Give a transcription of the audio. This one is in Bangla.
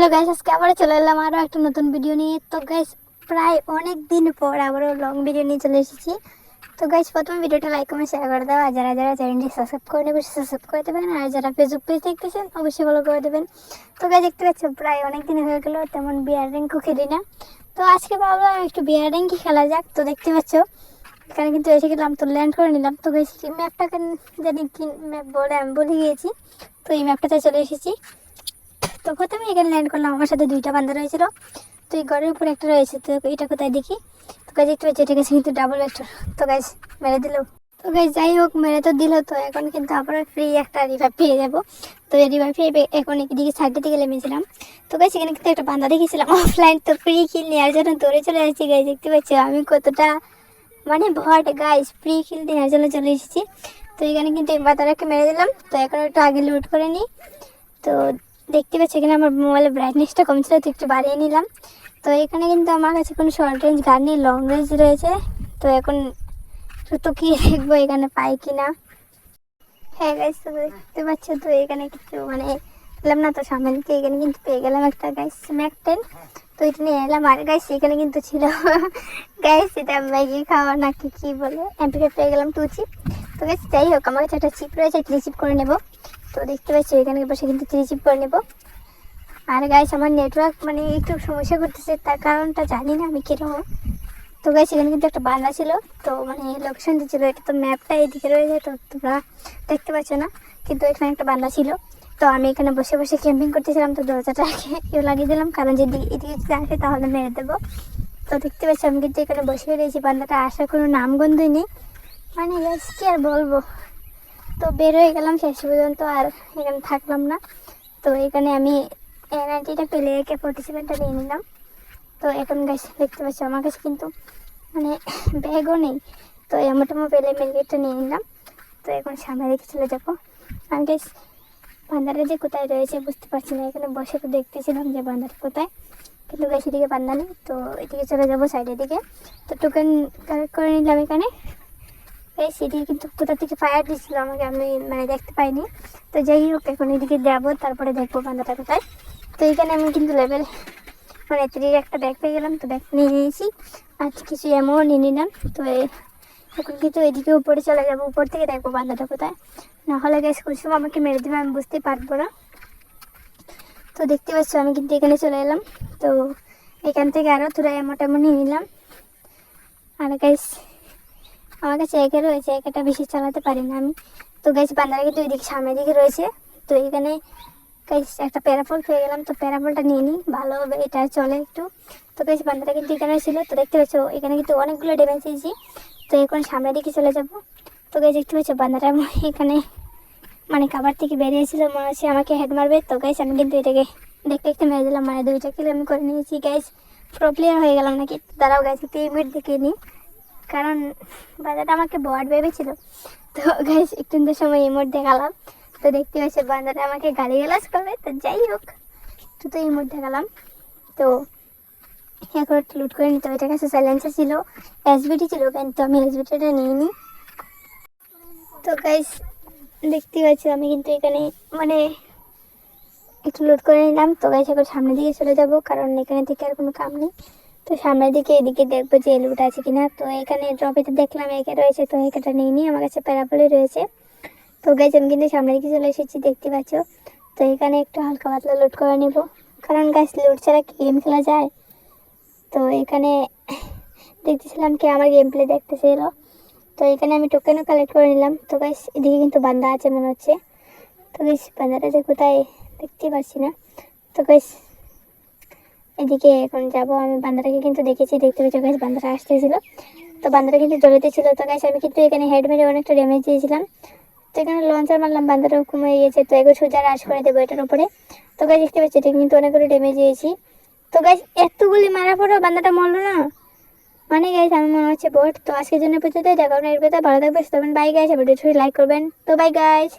হ্যালো গাইস আজকে আবার চলে এলাম আরও একটা নতুন ভিডিও নিয়ে। তো গাইস প্রায় অনেক দিন পর আবারও লং ভিডিও নিয়ে চলে এসেছি। তো গাইস প্রথমে ভিডিওটা লাইক কমেন্ট শেয়ার করে দাও। আর যারা যারা চ্যানেলটি সাবস্ক্রাইব করে নেবে সাবস্ক্রাইব করে দেবেন আর যারা ফেসবুক পেজ দেখতেছেন, অবশ্যই ফলো করে দেবেন। তো গাইস দেখতে পাচ্ছ, প্রায় অনেক দিন হয়ে গেলো, তেমন বিয়ার র্যাঙ্কও খেলি না। তো আজকে ভাবলাম একটু বিয়ার র্যাঙ্কই খেলা যাক। তো দেখতে পাচ্ছ, এখানে কিন্তু এসে গেলাম, তো ল্যান্ড করে নিলাম। তো গাইস ম্যাপটাকে জানি কি ম্যাপ বলে, আমি বলে গিয়েছি। তো এই ম্যাপটাতে চলে এসেছি। তো প্রথমে এখানে ল্যান্ড করলাম। আমার সাথে দুইটা বান্ধা রয়েছিল। তো এই ঘরের উপরে একটা রয়েছে। তো এটা কোথায় দেখি? তো গাছ একটু হচ্ছে এটা গেছে কিন্তু ডাবল একটা তো গাছ মেরে দিল। তো গাছ যাই হোক, মেরে তো দিল। তো এখন কিন্তু আবার ফ্রি একটা রিভাইভ পেয়ে যাব। তো এই রিভাইভ পেয়ে এখন এদিকে সাইডের দিকে নেমেছিলাম। তো গাছ এখানে কিন্তু একটা বান্ধা দেখেছিলাম অফলাইন তো ফ্রি কিল নেওয়ার জন্য দৌড়ে চলে আসছি গাছ দেখতে পাচ্ছি? আমি কতটা মানে ভট গাইস ফ্রি কিল নেওয়ার জন্য চলে এসেছি। তো এখানে কিন্তু এই বাতারাকে মেরে দিলাম। তো এখন একটু আগে লুট করে নিই। তো দেখতে পাচ্ছি এখানে আমার মোবাইলের ব্রাইটনেসটা কম ছিল তো একটু বাড়িয়ে নিলাম। তো এখানে কিন্তু আমার কাছে কোনো শর্ট রেঞ্জ গান নেই লং রেঞ্জ রয়েছে। তো এখন তো কি দেখব, এখানে পাই কি না হ্যাঁ গাইস তো দেখতে পাচ্ছ, তো এখানে কিছু মানে পেলাম না, তো সামনে দিকে এখানে কিন্তু পেয়ে গেলাম একটা গাইস ম্যাক টেন তো এটা নিয়ে এলাম, আর গাইস এখানে কিন্তু ছিল গাইস এটা ম্যাগি খাওয়া নাকি কি বলে এমপিকে পেয়ে গেলাম টু চিপ তো গাইস যাই হোক, আমার কাছে একটা চিপ রয়েছে চিপ করে নেব। তো দেখতে পাচ্ছি এখানে বসে কিন্তু থ্রি চিপ করে নেব। আর গাইস আমার নেটওয়ার্ক মানে একটু সমস্যা করতেছে, তার কারণটা জানি না আমি কীরকম। তো গাইস এখানে কিন্তু একটা বান্দা ছিল, তো মানে লোকেশন দিচ্ছিল এটা তো ম্যাপটা এদিকে রয়েছে তো তোমরা দেখতে পাচ্ছ না, কিন্তু এখানে একটা বান্দা ছিল। তো আমি এখানে বসে বসে ক্যাম্পিং করতেছিলাম, তো দরজাটাকে কেউ লাগিয়ে দিলাম, কারণ যদি এদিকে যদি আসে তাহলে মেরে দেবো। তো দেখতে পাচ্ছি আমি কিন্তু এখানে বসে রয়েছি বান্দাটা আসার কোনো নামগন্ধই নেই। মানে গাইস কি আর বলব? তো বের হয়ে গেলাম, শেষ পর্যন্ত আর এখানে থাকলাম না। তো এখানে আমি এনার্জিটা পেলে একে ফোর্টি সেভেনটা নিয়ে নিলাম। তো এখন গাছ দেখতে পাচ্ছি আমার কাছে কিন্তু মানে ব্যাগও নেই। তো এমনটামো পেলে মেলগেটটা নিয়ে নিলাম। তো এখন সামনে রেখে চলে যাব। আমি গাছ বান্দারা যে কোথায় রয়েছে বুঝতে পারছি না। এখানে বসে তো দেখতেছিলাম যে বান্দার কোথায়। কিন্তু গাছ এদিকে বান্দা নেই। তো এদিকে চলে যাব সাইডের দিকে। তো টোকেন কালেক্ট করে নিলাম এখানে। এই সিটি কিন্তু কোথা থেকে ফায়ার দিচ্ছিল আমাকে আমি মানে দেখতে পাইনি। তো যাই হোক, এখন এদিকে যাব, তারপরে দেখব বান্দাটা কোথায়। তো এখানে আমি কিন্তু লেভেল মানে থ্রির একটা ব্যাগ পেয়ে গেলাম, তো ব্যাগ নিয়ে নিয়েছি। আর কিছু এমও নিয়ে নিলাম। তো এখন কিন্তু এদিকে উপরে চলে যাব, উপর থেকে দেখব বান্দাটা কোথায়। না হলে গ্যাস কুসুম আমাকে মেরে দেবে আমি বুঝতে পারব না। তো দেখতে পাচ্ছ, আমি কিন্তু এখানে চলে এলাম। তো এখান থেকে আরও তোরা এমন টেমন নিয়ে নিলাম। আর গাইস আমার কাছে একে রয়েছে, একেটা বেশি চালাতে পারি না আমি। তো গাইস বান্দারা কিন্তু ওইদিকে সামনের দিকে রয়েছে। তো এখানে একটা প্যারাফল পেয়ে গেলাম। তো প্যারাফলটা নিয়ে নিই ভালো হবে এটা চলে একটু। তো গাইস বান্দারা কিন্তু এখানে ছিল। তো দেখতে পাচ্ছ, এখানে কিন্তু অনেকগুলো ড্যামেজ দিয়েছি তো এখন সামনের দিকে চলে যাব। তো গাইস দেখতে পাচ্ছ, বান্দারা এখানে মানে খাবার থেকে বেরিয়েছিল মনে হচ্ছে আমাকে হেড মারবে। তো গাইস আমি কিন্তু এটাকে দেখতে দেখতে মেরে দিলাম। মানে দুইটা কিলো আমি করে নিয়েছি। গাইস প্রো প্লেয়ার হয়ে গেলাম নাকি? তারাও গাইস একটু ইমিট দেখে নিই কারণ বান্দাটা আমাকে বট ভেবেছিল। তো গাইস একটু সময় ইমোট দেখালাম তো দেখতে পাচ্ছি বান্দাটা আমাকে গালি গালাজ করবে। তো যাই হোক তো তো ইমোট দেখালাম তো এখন একটু লুট করে নিতে এটার কাছে সাইলেন্সার ছিল এসবিটি ছিল, কিন্তু আমি এসবিটিটা নিয়ে নিই তো গাইস দেখতে পাচ্ছি আমি কিন্তু এখানে মানে একটু লুট করে নিলাম। তো গাইস এখন সামনের দিকে চলে যাব, কারণ এখানে থেকে আর কোনো কাম নেই। তো সামনের দিকে, এদিকে দেখব যে লুট আছে কিনা। তো এখানে ড্রপেতে দেখলাম, একে রয়েছে, তো একেটা নিই আমার কাছে প্যারাপলে রয়েছে। তো গাইস আমি কিন্তু সামনের দিকে চলে এসেছি, দেখতে পাচ্ছ? তো এখানে একটু হালকা পাতলা লোড করে নেব। কারণ গাছ লোড ছাড়া কি গেম খেলা যায়? তো এখানে দেখতেছিলাম কি আমার গেম প্লে দেখতেছিল তো এখানে আমি টোকেনও কালেক্ট করে নিলাম। তো গাইস এদিকে কিন্তু বান্দা আছে মনে হচ্ছে। তো গাইস বান্দাটা যে কোথায় দেখতে পাচ্ছি না। তো গাইস এদিকে এখন যাব, আমি বান্দাটাকে কিন্তু দেখেছি, দেখতে পেয়েছি গাইস বান্দাটা আসতেছিল। তো বান্দাটা কিন্তু জ্বলিতে ছিল, তো গাইস আমি কিন্তু এখানে হেড মেরে অনেকটা ড্যামেজ দিয়েছিলাম। তো এখানে লঞ্চার মারলাম, বান্দাটা কমে গিয়েছে, তো এগুলো সোজা রাশ করে দেবো এটার উপরে। তো গাইস দেখতে পাচ্ছি, এটা কিন্তু অনেকগুলো ড্যামেজ দিয়েছি। তো গাইস এতগুলি মারার পরেও বান্দাটা মরলো না? মানে গাইস আমি মনে হচ্ছে বোট তো আজকের জন্য পর্যন্ত দেখা আপনার এর কথা ভালো থাকবে তখন বাই গাইস ভিডিও লাইক করবেন। তো বাই গাইস